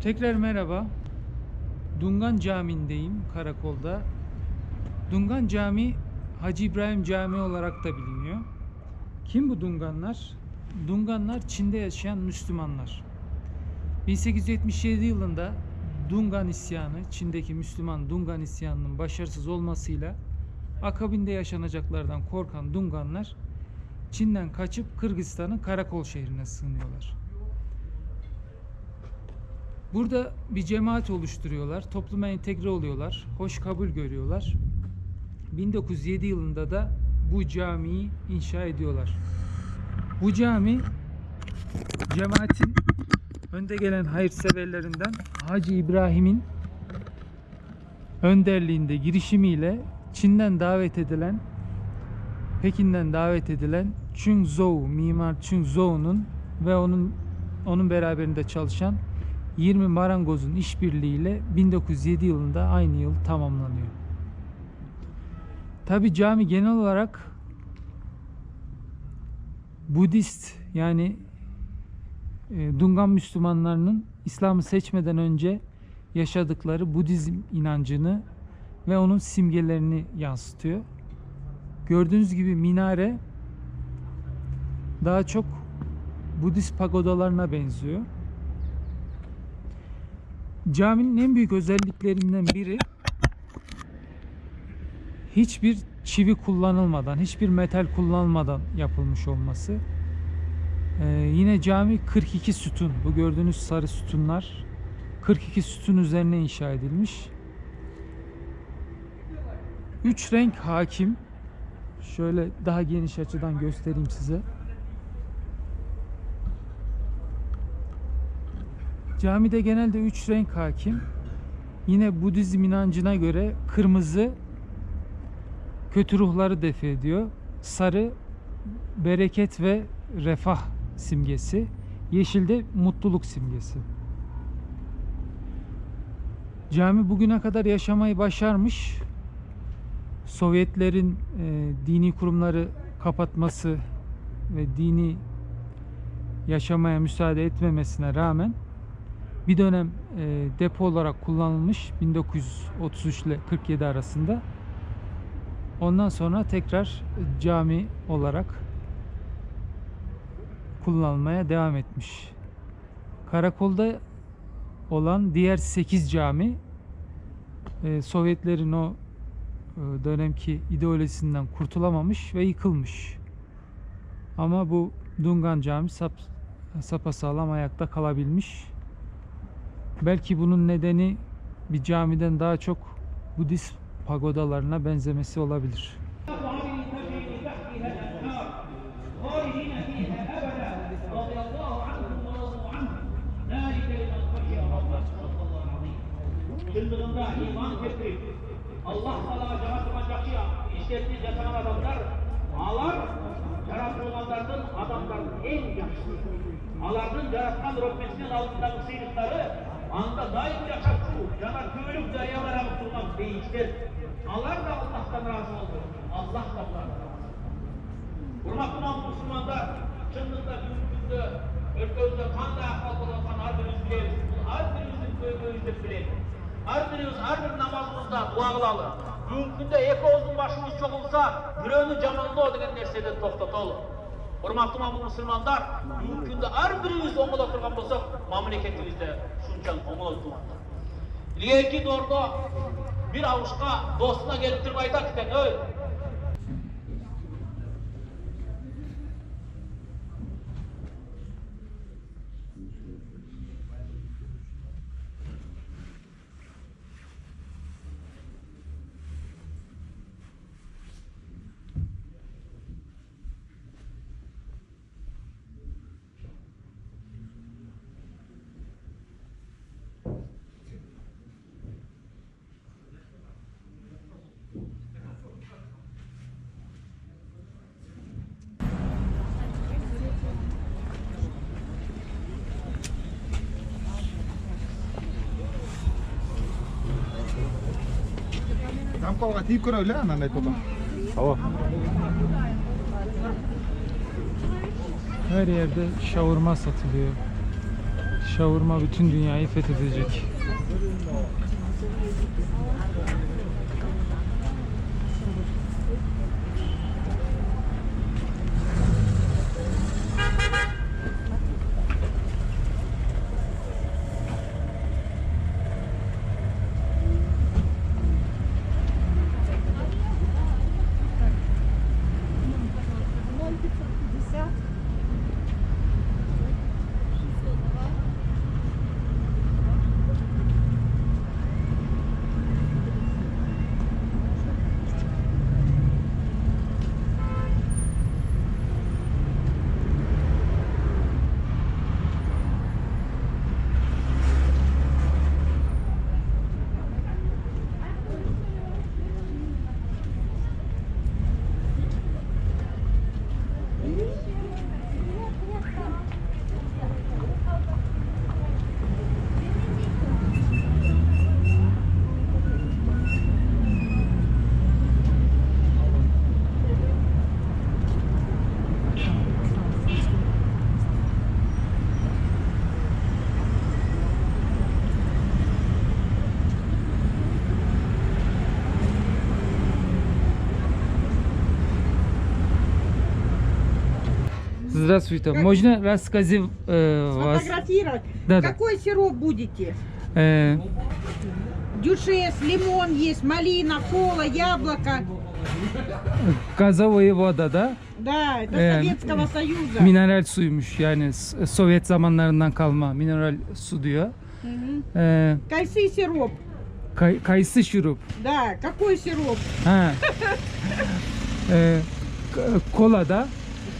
Tekrar merhaba. Dungan Camii'ndeyim karakolda. Dungan Camii Hacı İbrahim Camii olarak da biliniyor. Kim bu Dunganlar? Dunganlar Çin'de yaşayan Müslümanlar. 1877 yılında Dungan isyanı, Çin'deki Müslüman Dungan isyanının başarısız olmasıyla akabinde yaşanacaklardan korkan Dunganlar Çin'den kaçıp Kırgızistan'ın Karakol şehrine sığınıyorlar. Burada bir cemaat oluşturuyorlar, topluma entegre oluyorlar, hoş kabul görüyorlar. 1907 yılında da bu camiyi inşa ediyorlar. Bu cami cemaatin önde gelen hayırseverlerinden Hacı İbrahim'in önderliğinde girişimiyle Çin'den davet edilen Pekin'den davet edilen Chung Zhou, Mimar Chung Zhou'nun ve onun onun beraberinde çalışan 20 marangozun işbirliğiyle 1907 yılında aynı yıl tamamlanıyor. Tabi cami genel olarak Budist yani e, Dungan Müslümanlarının İslam'ı seçmeden önce yaşadıkları Budizm inancını ve onun simgelerini yansıtıyor. Gördüğünüz gibi minare daha çok Budist pagodalarına benziyor. Caminin en büyük özelliklerinden biri hiçbir çivi kullanılmadan, hiçbir metal kullanılmadan yapılmış olması. Ee, yine cami 42 sütun. Bu gördüğünüz sarı sütunlar 42 sütun üzerine inşa edilmiş. Üç renk hakim. Şöyle daha geniş açıdan göstereyim size. Camide genelde üç renk hakim. Yine Budizm inancına göre kırmızı kötü ruhları def ediyor. Sarı bereket ve refah simgesi. Yeşil de mutluluk simgesi. Cami bugüne kadar yaşamayı başarmış. Sovyetlerin e, dini kurumları kapatması ve dini yaşamaya müsaade etmemesine rağmen bir dönem e, depo olarak kullanılmış 1933 ile 47 arasında. Ondan sonra tekrar cami olarak kullanılmaya devam etmiş. Karakolda olan diğer 8 cami e, Sovyetlerin o e, dönemki ideolojisinden kurtulamamış ve yıkılmış. Ama bu Dungan Cami sap, sapasağlam ayakta kalabilmiş. Belki bunun nedeni bir camiden daha çok Budist pagodalarına benzemesi olabilir. yıldırımda iman getirip Allah sana canat olacak ya işletmiş adamlar ağlar yaratı olanlardan adamların en yaşlı. Alardın yaratan Rabbisinin altındaki sıyrıkları анда дайын жакаштуу жана көйлөк даядарагы турган бейіттер алар да аллахтан разы болды аллах да буларды урматтуу мусулмандар чындыгында бүгүнкү күндө өлкөбүздө кандай акыбал болуп атканын ар бирибиз билебиз бул ар бирибиздин деп билем ар бирибиз ар бир намазыбызда дуа кылалы бүгүнкү күндө экөөбүздүн башыбыз чогулса бирөөнү жамандоо деген нерседен токтотолу урматтуу мусулмандар бүгүнкү күндө ар бирибиз оңдо турган болсақ мемлекетімізді кеткен оңол туылды ілгерікі дордо бір ауышқа досына келіп тұрып айтады өй gelip durup aytak eken, öy, Tamko ka tip ko raw lang nanay ko ba? Tamam. Her yerde şavurma satılıyor. Şavurma bütün dünyayı fethedecek. Здравствуйте. Можно рассказать э, вас? Сфотографировать. Да, да. Какой сироп будете? Э, Дюшес, лимон есть, малина, кола, яблоко. Gaza voyevoda da Да, это Э, Советского Союза. mineral suymuş yani S- Sovyet zamanlarından kalma mineral su diyor. Мгм. Ee, Кайсы сироп. kay- kayısı şurup. Да, какой сироп? Ha. Ee, k- kola da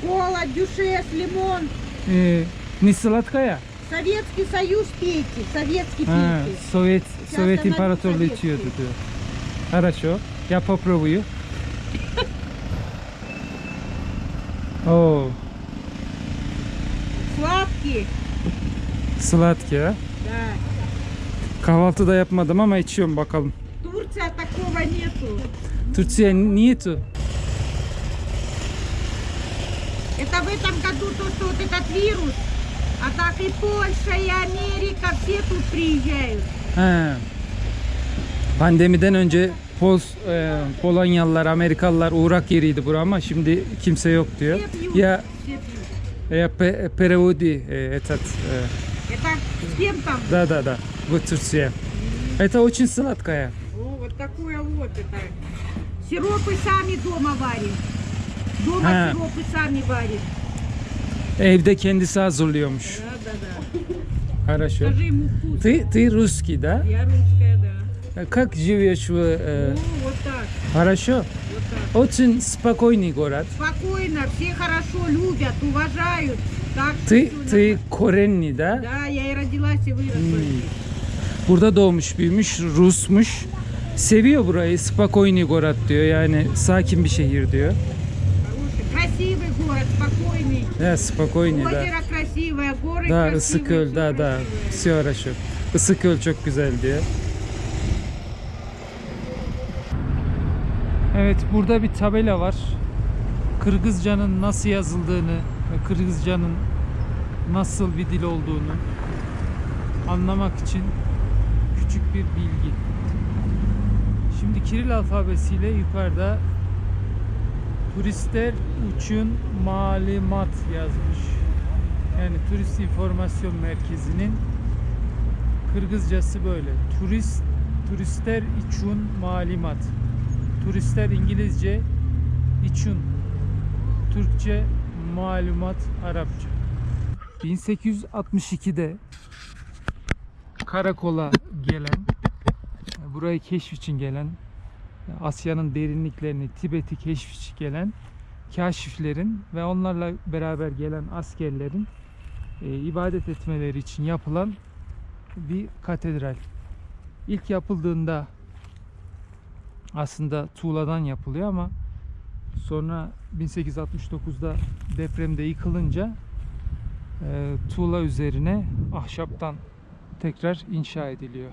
Кола, дюшес, лимон. e, ne sladkaya? Советский Союз пейте, советский Ha, пейте. Sovyet Sovyet Sovyet İmparatorluğu Sovyet. içiyordu diyor. Хорошо. Я попробую. Oo, Сладкий. sladki ha. Да. Kahvaltı da yapmadım ama içiyorum bakalım. Турция такого нету. Türkçe niyeti? Это в этом году то, что вот этот вирус. А так и Польша, и Америка, все тут приезжают. He. Pandemiden önce Pol, e, Polonyalılar, Amerikalılar uğrak yeriydi bura ama şimdi kimse yok diyor. Все пьют. Ya Все пьют. ya pe, переводи e, этот. e, Это с кем там? Да, да, да. В Турция. Это очень сладкая. О, вот такое вот это. Сиропы сами дома варим. Дома Ha. сиропы сами варим. Evde kendisi hazırlıyormuş. Да, да, да. Хорошо. Скажи ему вкус. Ты, ты русский, да? Я русская, да. Как живешь в... э, О, вот так, Хорошо. вот так. Очень спокойный город. Спокойно, все хорошо любят, уважают. Так что Ты, всё ты коренli, да? нормально. Да, я и родилась, и выросла Hmm. здесь. Burada doğmuş, büyümüş, Rusmuş. Seviyor burayı. Spokojny город diyor. Yani sakin bir şehir diyor. Хороший, красивый город, спокойный. Ya spokojny, da. Озеро красивое, горы Da красивые. Isıköl, всё da da. красивое. Все хорошо. Isıköl çok güzel diyor. Evet burada bir tabela var. Kırgızcanın nasıl yazıldığını ve Kırgızcanın nasıl bir dil olduğunu anlamak için küçük bir bilgi. Şimdi Kiril alfabesiyle yukarıda turistler için malumat yazmış. Yani Turist İnformasyon Merkezi'nin Kırgızcası böyle. Turist turistler için malumat. Turistler İngilizce için. Türkçe malumat Arapça. 1862'de karakola gelen burayı keşif için gelen Asya'nın derinliklerini Tibet'i keşif gelen kaşiflerin ve onlarla beraber gelen askerlerin e, ibadet etmeleri için yapılan bir katedral. İlk yapıldığında aslında tuğladan yapılıyor ama sonra 1869'da depremde yıkılınca e, tuğla üzerine ahşaptan tekrar inşa ediliyor.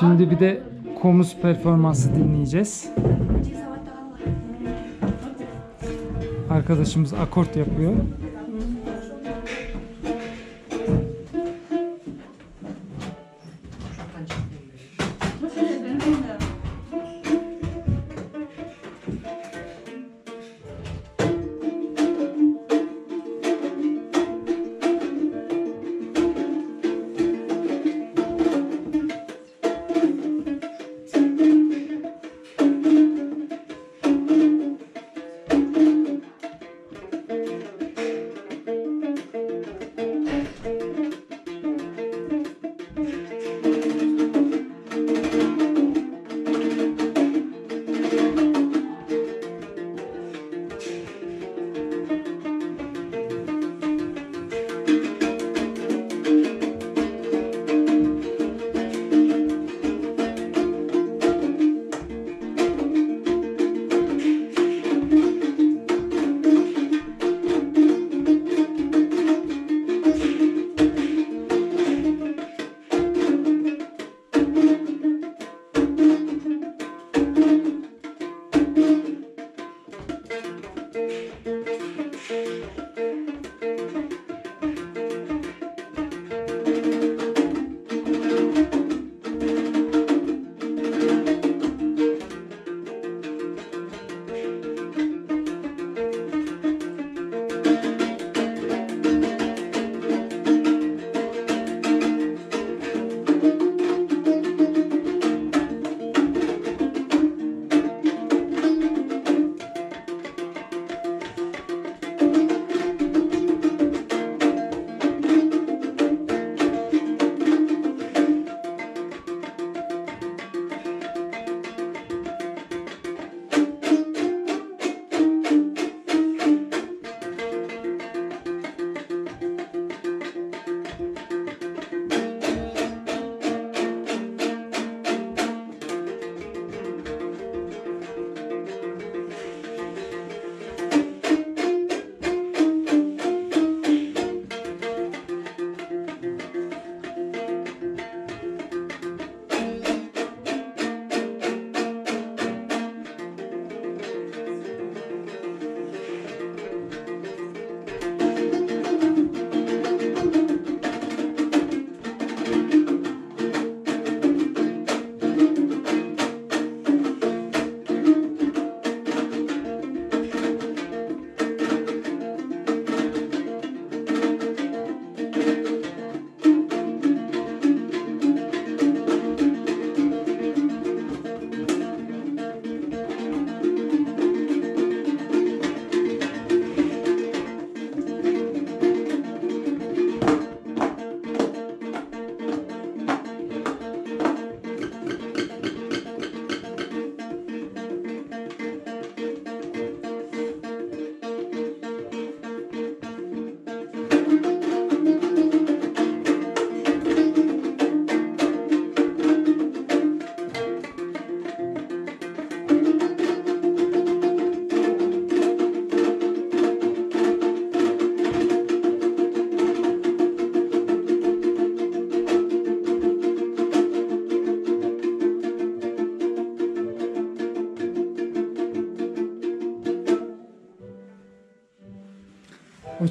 Şimdi bir de komuz performansı dinleyeceğiz. Arkadaşımız akort yapıyor.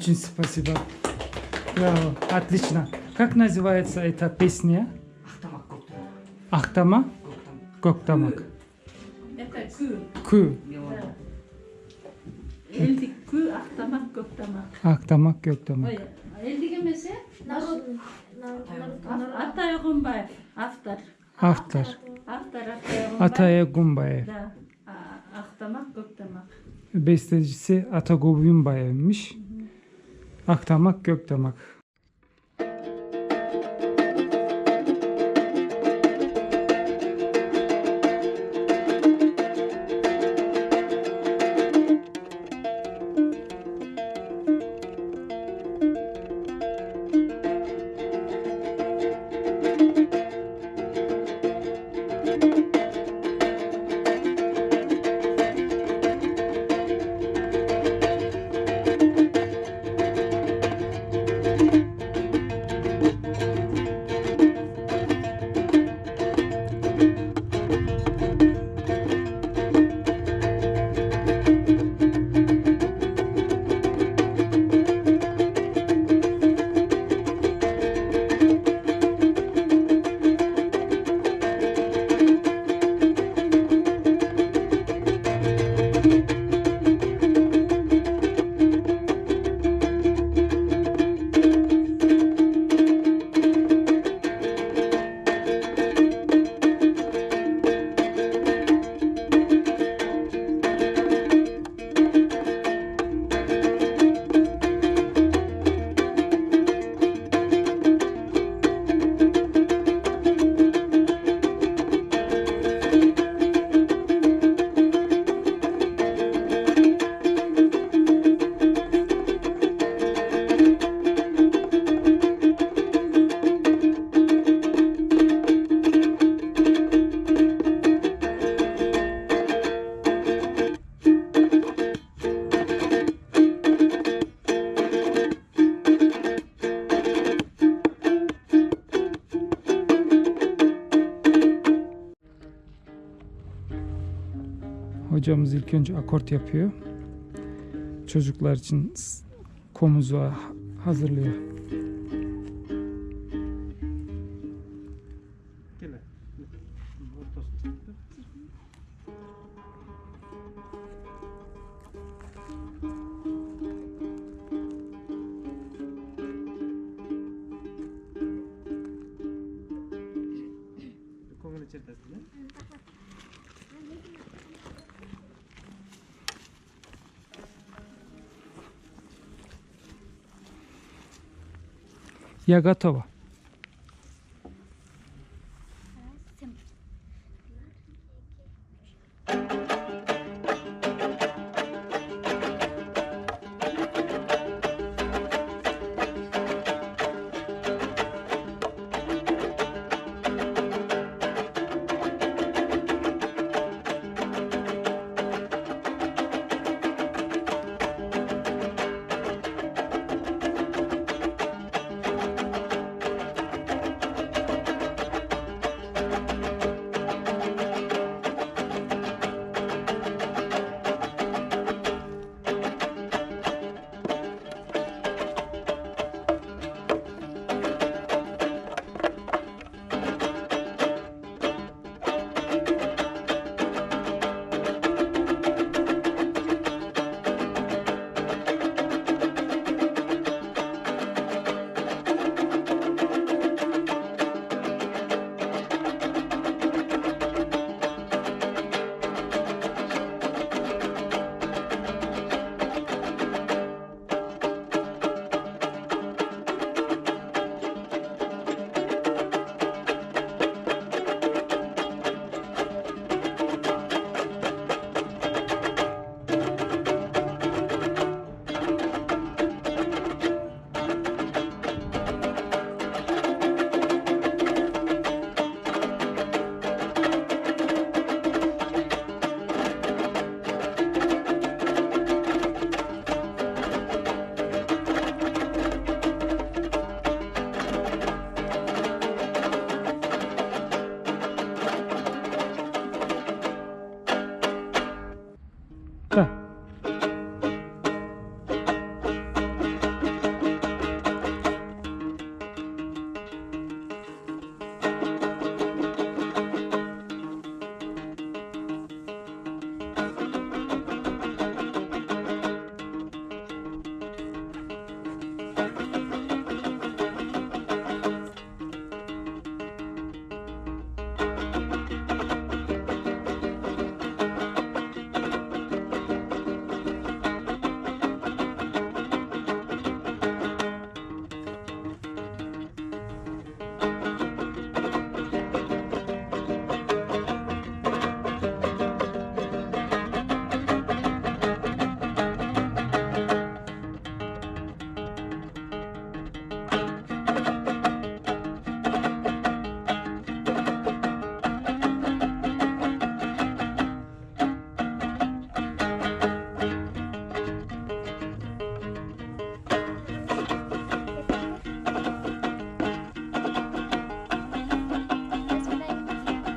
Очень спасибо. Браво, отлично. Как называется эта песня? Ахтама? Коктамак. Это кü. Kü. Eldik kü, aktamak, göktamak. Ахтамак, Göktamak. Oy, eldik emesi? Atay Gumbayev. Aftar. Aftar. Aftar Atay Gumbayev. Ataya Gumbayev. Da. a- Aktamak, göktamak. Bestecisi Atago Akdamak gökdamak. Hocamız ilk önce akort yapıyor. Çocuklar için komuzu ha- hazırlıyor. Я готова.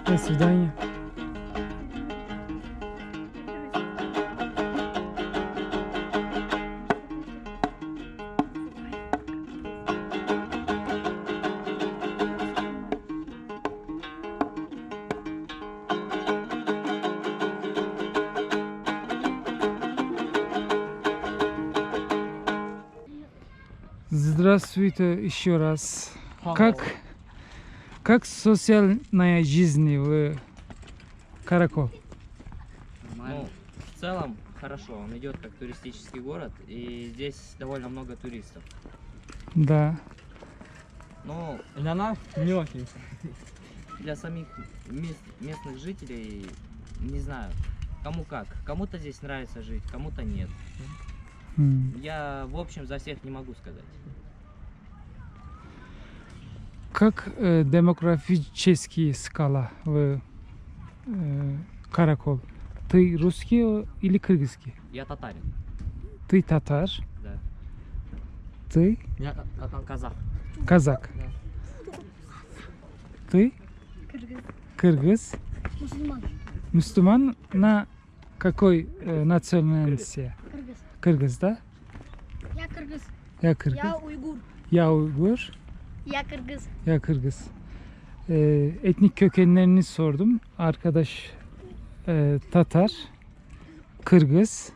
До свидания. Здравствуйте еще раз. Как, как социальная жизнь в Каракол? Ну, в целом хорошо, он идет как туристический город, и здесь довольно много туристов. Да. Ну, Для нас не очень. для самих мест- местных жителей, не знаю, кому как. Кому-то здесь нравится жить, кому-то нет. М. Я, в общем, за всех не могу сказать. Как э, демографический скала в э, Каракол? Ты русский или кыргызский? Я татарин, Ты татар, да. ты Я Казах. казак. Ты кыргыз. Müslüman. Müslüman na Какой э, национальности? Кыргыз. Kırgız da. Я кыргыз. Ya Kırgız. Я уйгур. Ya Uygur. Ya Kırgız. Ya Kırgız. Ee, etnik kökenlerini sordum. Arkadaş e, Tatar, Kırgız,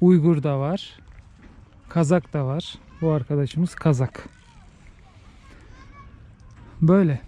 Uygur da var, Kazak da var. Bu arkadaşımız Kazak. Böyle.